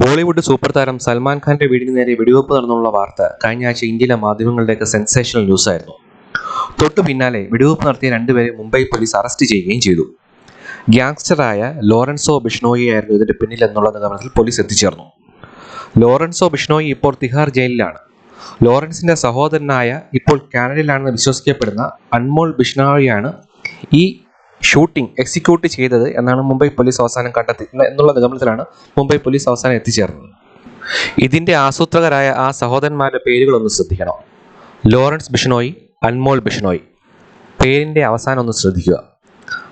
Bollywood super താരം സൽമാൻ ഖാന്റെ വീടിന് നേരെ വെടിവെപ്പ് നടന്നുള്ള വാർത്ത കഴിഞ്ഞ ആഴ്ച ഇന്ത്യയിലെ മാധ്യമങ്ങളുടെയൊക്കെ സെൻസേഷണൽ ന്യൂസ് ആയിരുന്നു. തൊട്ടു പിന്നാലെ വെടിവെപ്പ് നടത്തിയ രണ്ടുപേരെ മുംബൈ പോലീസ് അറസ്റ്റ് ചെയ്യുകയും ചെയ്തു. ഗ്യാങ്സ്റ്ററായ ലോറൻസോ ബിഷ്ണോയി ആയിരുന്നു ഇതിന്റെ പിന്നിൽ എന്നുള്ള നിഗമനത്തിൽ പോലീസ് എത്തിച്ചേർന്നു. ലോറൻസോ ബിഷ്ണോയി ഇപ്പോൾ തിഹാർ ജയിലിലാണ്. ലോറൻസിന്റെ സഹോദരനായ ഇപ്പോൾ കാനഡയിലാണെന്ന് വിശ്വസിക്കപ്പെടുന്ന അൺമോൾ ബിഷ്ണോയിയാണ് ഈ ഷൂട്ടിംഗ് എക്സിക്യൂട്ട് ചെയ്തത് എന്നാണ് മുംബൈ പോലീസ് അവസാനം കണ്ടെത്തി എന്നുള്ള നിഗമനത്തിലാണ് മുംബൈ പോലീസ് അവസാനം എത്തിച്ചേർന്നത്. ഇതിന്റെ ആസൂത്രകരായ ആ സഹോദരന്മാരുടെ പേരുകളൊന്ന് ശ്രദ്ധിക്കണം. ലോറൻസ് ബിഷ്ണോയി അൻമോൾ ബിഷ്ണോയി. പേരിന്റെ അവസാനം ഒന്ന് ശ്രദ്ധിക്കുക.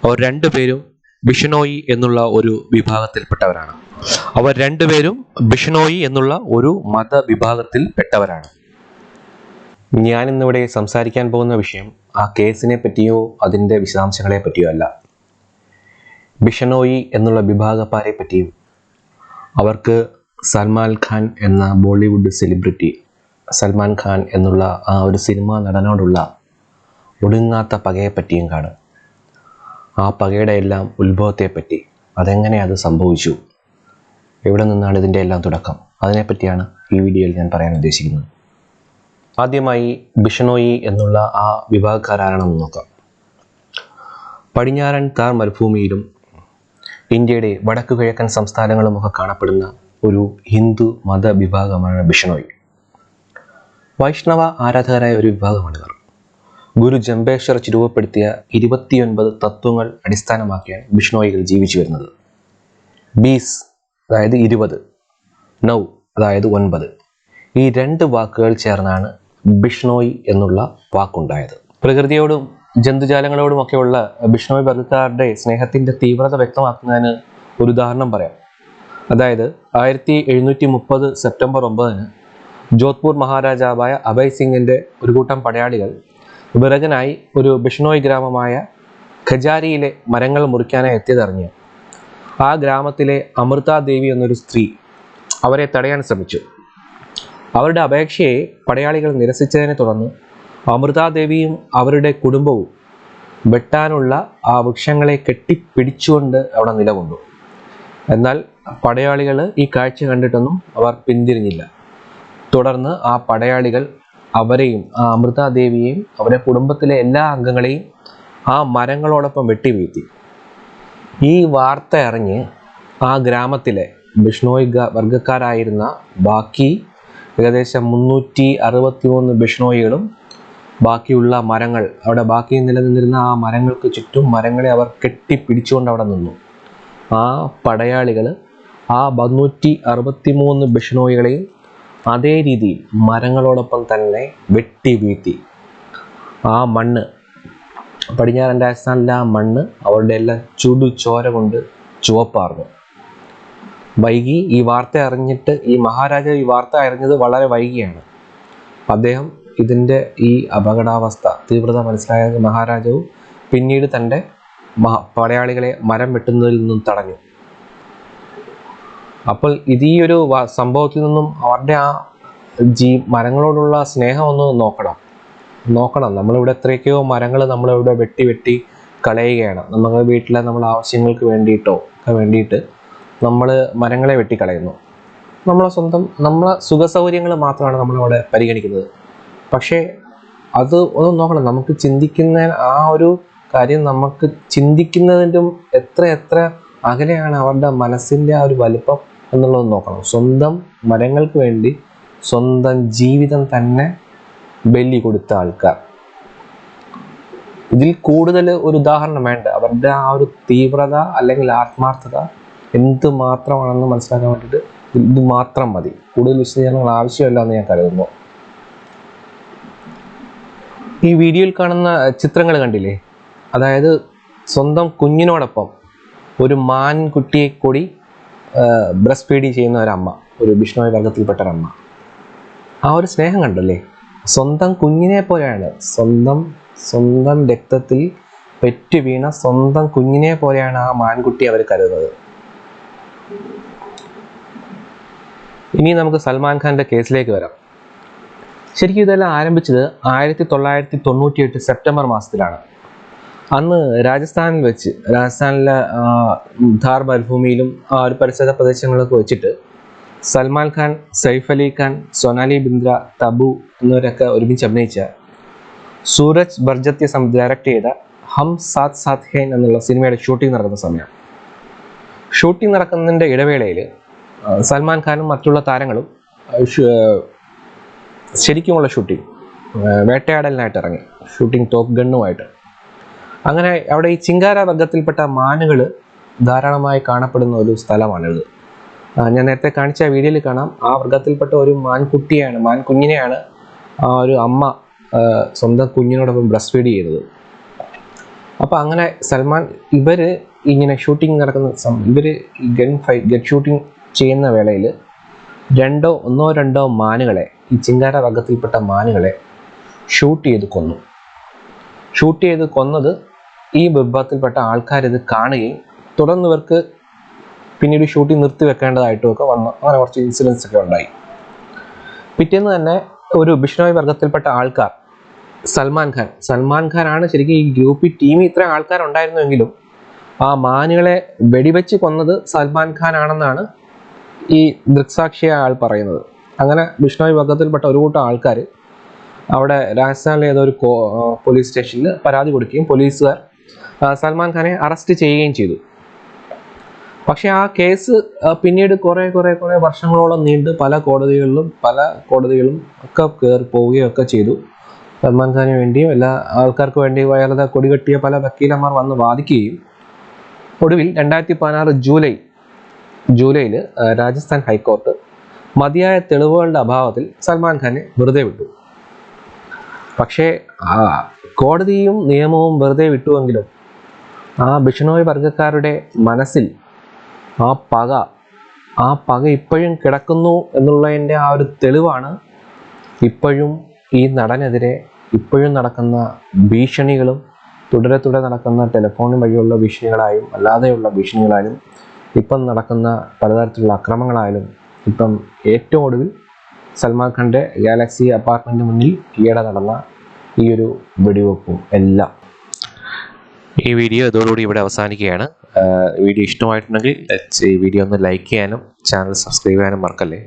അവർ രണ്ടുപേരും ബിഷ്ണോയി എന്നുള്ള ഒരു വിഭാഗത്തിൽപ്പെട്ടവരാണ്. അവർ രണ്ടുപേരും ബിഷ്ണോയി എന്നുള്ള ഒരു മതവിഭാഗത്തിൽപ്പെട്ടവരാണ്. ഞാനിന്നിവിടെ സംസാരിക്കാൻ പോകുന്ന വിഷയം ആ കേസിനെ പറ്റിയോ അതിന്റെ വിശദാംശങ്ങളെ പറ്റിയോ അല്ല. ബിഷനോയി എന്നുള്ള വിഭാഗക്കാരെ പറ്റിയും അവർക്ക് സൽമാൻ ഖാൻ എന്ന ബോളിവുഡ് സെലിബ്രിറ്റി സൽമാൻ ഖാൻ എന്നുള്ള ആ ഒരു സിനിമാ നടനോടുള്ള ഒടുങ്ങാത്ത പകയെപ്പറ്റിയും കാണും. ആ പകയുടെ എല്ലാം ഉത്ഭവത്തെപ്പറ്റി അതെങ്ങനെ അത് സംഭവിച്ചു എവിടെ നിന്നാണ് ഇതിന്റെ എല്ലാം തുടക്കം അതിനെപ്പറ്റിയാണ് ഈ വീഡിയോയിൽ ഞാൻ പറയാൻ ഉദ്ദേശിക്കുന്നത്. ആദ്യമായി ബിഷണോയി എന്നുള്ള ആ വിഭാഗക്കാരാണെന്ന് നോക്കാം. പടിഞ്ഞാറൻ താർ മരുഭൂമിയിലും ഇന്ത്യയുടെ വടക്കു കിഴക്കൻ സംസ്ഥാനങ്ങളുമൊക്കെ കാണപ്പെടുന്ന ഒരു ഹിന്ദു മത വിഭാഗമാണ് ബിഷണോയി വൈഷ്ണവ ആരാധകരായ ഒരു വിഭാഗമാണിവർ ഗുരു ജംബേശ്വർ രൂപപ്പെടുത്തിയ ഇരുപത്തിയൊൻപത് തത്വങ്ങൾ അടിസ്ഥാനമാക്കിയാണ് ബിഷ്ണോയികൾ ജീവിച്ചു വരുന്നത്. ബീസ് അതായത് ഇരുപത്. നൗ അതായത് ഒൻപത്. ഈ രണ്ട് വാക്കുകൾ ചേർന്നാണ് ബിഷ്ണോയ് എന്നുള്ള വാക്കുണ്ടായത്. പ്രകൃതിയോടും ജന്തുജാലങ്ങളോടുമൊക്കെയുള്ള ബിഷ്ണോയ് വർഗക്കാരുടെ സ്നേഹത്തിന്റെ തീവ്രത വ്യക്തമാക്കുന്നതിന് ഒരു ഉദാഹരണം പറയാം. അതായത് ആയിരത്തി എഴുന്നൂറ്റി മുപ്പത് സെപ്റ്റംബർ ഒമ്പതിന് ജോധ്പൂർ മഹാരാജാവായ അഭയ് സിംഗിന്റെ ഒരു കൂട്ടം പടയാളികൾ വിറകനായി ഒരു ബിഷ്ണോയ് ഗ്രാമമായ ഖജാരിയിലെ മരങ്ങൾ മുറിക്കാനായി എത്തിയതറിഞ്ഞ് ആ ഗ്രാമത്തിലെ അമൃത ദേവി എന്നൊരു സ്ത്രീ അവരെ തടയാൻ ശ്രമിച്ചു. അവരുടെ അപേക്ഷയെ പടയാളികൾ നിരസിച്ചതിനെ തുടർന്ന് അമൃതാദേവിയും അവരുടെ കുടുംബവും വെട്ടാനുള്ള ആ വൃക്ഷങ്ങളെ കെട്ടിപ്പിടിച്ചുകൊണ്ട് അവിടെ നിലകൊണ്ടു. എന്നാൽ പടയാളികൾ ഈ കാഴ്ച കണ്ടിട്ടൊന്നും അവർ പിന്തിരിഞ്ഞില്ല. തുടർന്ന് ആ പടയാളികൾ അവരെയും ആ അമൃതാദേവിയെയും അവരുടെ കുടുംബത്തിലെ എല്ലാ അംഗങ്ങളെയും ആ മരങ്ങളോടൊപ്പം വെട്ടി വെട്ടിവീഴ്ത്തി. ഈ വാർത്ത അറിഞ്ഞ് ആ ഗ്രാമത്തിലെ ബിഷ്ണോയ് വർഗക്കാരായിരുന്ന ബാക്കി ഏകദേശം മുന്നൂറ്റി അറുപത്തി മൂന്ന് ബിഷ്ണോയികളും ബാക്കിയുള്ള മരങ്ങൾ അവിടെ ബാക്കി നിലനിന്നിരുന്ന ആ മരങ്ങൾക്ക് ചുറ്റും മരങ്ങളെ അവർ കെട്ടിപ്പിടിച്ചുകൊണ്ട് അവിടെ നിന്നു. ആ പടയാളികൾ ആ മുന്നൂറ്റി അറുപത്തി മൂന്ന് ബിഷ്ണോയികളെയും അതേ രീതിയിൽ മരങ്ങളോടൊപ്പം തന്നെ വെട്ടി വീഴ്ത്തി. ആ മണ്ണ് പടിഞ്ഞാറൻ രാജസ്ഥാനിലെ ആ മണ്ണ് അവരുടെ എല്ലാം ചുടു ചോര കൊണ്ട് ചുവപ്പാർന്നു. വൈകി ഈ വാർത്ത അറിഞ്ഞിട്ട് ഈ മഹാരാജാവ് ഈ വാർത്ത അറിഞ്ഞത് വളരെ വൈകിയാണ്. അദ്ദേഹം ഇതിന്റെ ഈ അപകടാവസ്ഥ തീവ്രത മനസ്സിലായ മഹാരാജവും പിന്നീട് തന്റെ പടയാളികളെ മരം വെട്ടുന്നതിൽ നിന്നും തടഞ്ഞു. അപ്പോൾ ഇത് ഈ ഒരു സംഭവത്തിൽ നിന്നും അവരുടെ ആ ജീ മരങ്ങളോടുള്ള സ്നേഹം ഒന്ന് നോക്കണം. നോക്കണം. നമ്മളിവിടെ എത്രയൊക്കെയോ മരങ്ങൾ നമ്മളിവിടെ വെട്ടി വെട്ടി കളയുകയാണ്. നമ്മുടെ വീട്ടിലെ നമ്മളെ ആവശ്യങ്ങൾക്ക് വേണ്ടിയിട്ടോ ഒക്കെ വേണ്ടിയിട്ട് നമ്മൾ മരങ്ങളെ വെട്ടിക്കളയുന്നു. നമ്മളെ സ്വന്തം നമ്മളെ സുഖസൗകര്യങ്ങൾ മാത്രമാണ് നമ്മളിവിടെ പരിഗണിക്കുന്നത്. പക്ഷേ അത് ഒന്ന് നോക്കണം നമുക്ക് ചിന്തിക്കുന്ന ആ ഒരു കാര്യം നമുക്ക് ചിന്തിക്കുന്നതിന്റെയും എത്ര എത്ര അകലെയാണ് അവരുടെ മനസ്സിന്റെ ആ ഒരു വലുപ്പം എന്നുള്ളത് നോക്കണം. സ്വന്തം മരങ്ങൾക്ക് വേണ്ടി സ്വന്തം ജീവിതം തന്നെ ബലി കൊടുത്ത ആൾക്കാർ. ഇതിൽ കൂടുതൽ ഒരു ഉദാഹരണം വേണ്ട. അവരുടെ ആ ഒരു തീവ്രത അല്ലെങ്കിൽ ആത്മാർത്ഥത എന്ത് മാത്രമാണെന്ന് മനസ്സിലാക്കാൻ വേണ്ടിയിട്ട് ഇത് മാത്രം മതി. കൂടുതൽ വിശദീകരണങ്ങൾ ആവശ്യമില്ല എന്ന് ഞാൻ കരുതുന്നു. ഈ വീഡിയോയിൽ കാണുന്ന ചിത്രങ്ങൾ കണ്ടില്ലേ? അതായത് സ്വന്തം കുഞ്ഞിനോടൊപ്പം ഒരു മാൻകുട്ടിയെ കൂടി ബ്രസ്റ്റ് ഫീഡ് ചെയ്യുന്ന ഒരമ്മ ഒരു ബിഷ്ണോയ് വർഗത്തിൽപ്പെട്ട ഒരമ്മ ആ ഒരു സ്നേഹം കണ്ടല്ലേ? സ്വന്തം കുഞ്ഞിനെ പോലെയാണ്. സ്വന്തം സ്വന്തം രക്തത്തിൽ പെറ്റു വീണ സ്വന്തം കുഞ്ഞിനെ പോലെയാണ് ആ മാൻകുട്ടി അവർ കരുതുന്നത്. ഇനി നമുക്ക് സൽമാൻ ഖാന്റെ കേസിലേക്ക് വരാം. ശരിക്കും ഇതെല്ലാം ആരംഭിച്ചത് ആയിരത്തി തൊള്ളായിരത്തി തൊണ്ണൂറ്റി എട്ട് സെപ്റ്റംബർ മാസത്തിലാണ്. അന്ന് രാജസ്ഥാനിൽ വെച്ച് രാജസ്ഥാനിലെ ധാർ മരുഭൂമിയിലും ആ ഒരു പരിസര പ്രദേശങ്ങളിലൊക്കെ വെച്ചിട്ട് സൽമാൻ ഖാൻ സൈഫ് അലി ഖാൻ സൊനാലി ബിന്ദ്ര തബു എന്നിവരൊക്കെ ഒരുമിച്ച് അഭിനയിച്ച സൂരജ് ബർജത്യ സം ഡയറക്റ്റ് ചെയ്ത ഹം സാത് സാത് ഹേൻ എന്നുള്ള സിനിമയുടെ ഷൂട്ടിംഗ് നടക്കുന്ന സമയം ഷൂട്ടിംഗ് നടക്കുന്നതിന്റെ ഇടവേളയിൽ സൽമാൻ ഖാനും മറ്റുള്ള താരങ്ങളും ശരിക്കുമുള്ള ഷൂട്ടിംഗ് വേട്ടയാടലിനായിട്ട് ഇറങ്ങി. ഷൂട്ടിംഗ് ടോപ്പ് ഗണ്ണുമായിട്ട്. അങ്ങനെ അവിടെ ഈ ചിങ്കാര വർഗത്തിൽപ്പെട്ട മാനുകൾ ധാരാളമായി കാണപ്പെടുന്ന ഒരു സ്ഥലമാണിത്. ഞാൻ നേരത്തെ കാണിച്ച വീഡിയോയിൽ കാണാം. ആ വർഗത്തിൽപ്പെട്ട ഒരു മാൻകുട്ടിയാണ് മാൻകുഞ്ഞിനെയാണ് ആ ഒരു അമ്മ സ്വന്തം കുഞ്ഞിനോടൊപ്പം ബ്രസ്റ്റ് ഫീഡ് ചെയ്തത്. അപ്പോൾ അങ്ങനെ സൽമാൻ ഇവർ ഇങ്ങനെ ഷൂട്ടിംഗ് നടക്കുന്ന സമയം ഇവർ ഗൺ ഫൈ ഗൺ ഷൂട്ടിംഗ് ചെയ്യുന്ന വേളയിൽ രണ്ടോ ഒന്നോ രണ്ടോ മാനുകളെ ഈ ചിങ്കാര വർഗത്തിൽപ്പെട്ട മാനുകളെ ഷൂട്ട് ചെയ്ത് കൊന്നു. ഷൂട്ട് ചെയ്ത് കൊന്നത് ഈ വിഭാഗത്തിൽപ്പെട്ട ആൾക്കാർ ഇത് കാണുകയും തുടർന്ന് ഇവർക്ക് പിന്നീട് ഷൂട്ടിംഗ് നിർത്തി വെക്കേണ്ടതായിട്ടും ഒക്കെ വന്നു അങ്ങനെ കുറച്ച് ഇൻസിഡൻസ് ഒക്കെ ഉണ്ടായി. പിറ്റേന്ന് തന്നെ ഒരു ബിഷ്ണോയ് വർഗത്തിൽപ്പെട്ട ആൾക്കാർ സൽമാൻ ഖാൻ. സൽമാൻ ഖാനാണ് ശരിക്കും ഈ ഗ്രൂപ്പിൽ ടീമിൽ ഇത്രയും ആൾക്കാരുണ്ടായിരുന്നുവെങ്കിലും ആ മാനുകളെ വെടിവെച്ച് കൊന്നത് സൽമാൻ ഖാൻ ആണെന്നാണ് ഈ ദൃക്സാക്ഷിയായ ആൾ പറയുന്നത്. അങ്ങനെ ബിഷ്ണോയ് വർഗത്തിൽപ്പെട്ട ഒരു കൂട്ടം ആൾക്കാർ അവിടെ രാജസ്ഥാനിലെ ഏതോ ഒരു പോലീസ് സ്റ്റേഷനിൽ പരാതി കൊടുക്കുകയും പോലീസുകാർ സൽമാൻ ഖാനെ അറസ്റ്റ് ചെയ്യുകയും ചെയ്തു. പക്ഷെ ആ കേസ് പിന്നീട് കുറേ കുറേ കുറേ വർഷങ്ങളോളം നീണ്ട് പല കോടതികളിലും പല കോടതികളും ഒക്കെ കയറി പോവുകയും ഒക്കെ ചെയ്തു. സൽമാൻ ഖാന് വേണ്ടിയും എല്ലാ ആൾക്കാർക്ക് വേണ്ടി അയാളുടെ കൊടികെട്ടിയ പല വക്കീലന്മാർ വന്ന് വാദിക്കുകയും ഒടുവിൽ രണ്ടായിരത്തി പതിനാറ് ജൂലൈ ജൂലൈയിൽ രാജസ്ഥാൻ ഹൈക്കോർട്ട് മതിയായ തെളിവുകളുടെ അഭാവത്തിൽ സൽമാൻ ഖാനെ വെറുതെ വിട്ടു. പക്ഷേ കോടതിയും നിയമവും വെറുതെ വിട്ടുവെങ്കിലും ആ ബിഷ്ണോയ് വർഗക്കാരുടെ മനസ്സിൽ ആ പക ആ പക ഇപ്പോഴും കിടക്കുന്നു എന്നുള്ളതിന്റെ ആ ഒരു തെളിവാണ് ഇപ്പോഴും ഈ നടനെതിരെ ഇപ്പോഴും നടക്കുന്ന ഭീഷണികളും തുടരെ തുടരെ നടക്കുന്ന ടെലിഫോൺ വഴിയുള്ള ഭീഷണികളായും അല്ലാതെയുള്ള ഭീഷണികളായാലും ഇപ്പം നടക്കുന്ന പലതരത്തിലുള്ള അക്രമങ്ങളായാലും ഇപ്പം ഏറ്റവും ഒടുവിൽ സൽമാൻ ഖാന്റെ ഗാലക്സി അപ്പാർട്ട്മെന്റ് മുന്നിൽ ഈയിടെ നടന്ന ഈ ഒരു വെടിവെപ്പും എല്ലാം. ഈ വീഡിയോ ഇതോടുകൂടി ഇവിടെ അവസാനിക്കുകയാണ്. വീഡിയോ ഇഷ്ടമായിട്ടുണ്ടെങ്കിൽ ഈ വീഡിയോ ഒന്ന് ലൈക്ക് ചെയ്യാനും ചാനൽ സബ്സ്ക്രൈബ് ചെയ്യാനും മറക്കല്ലേ?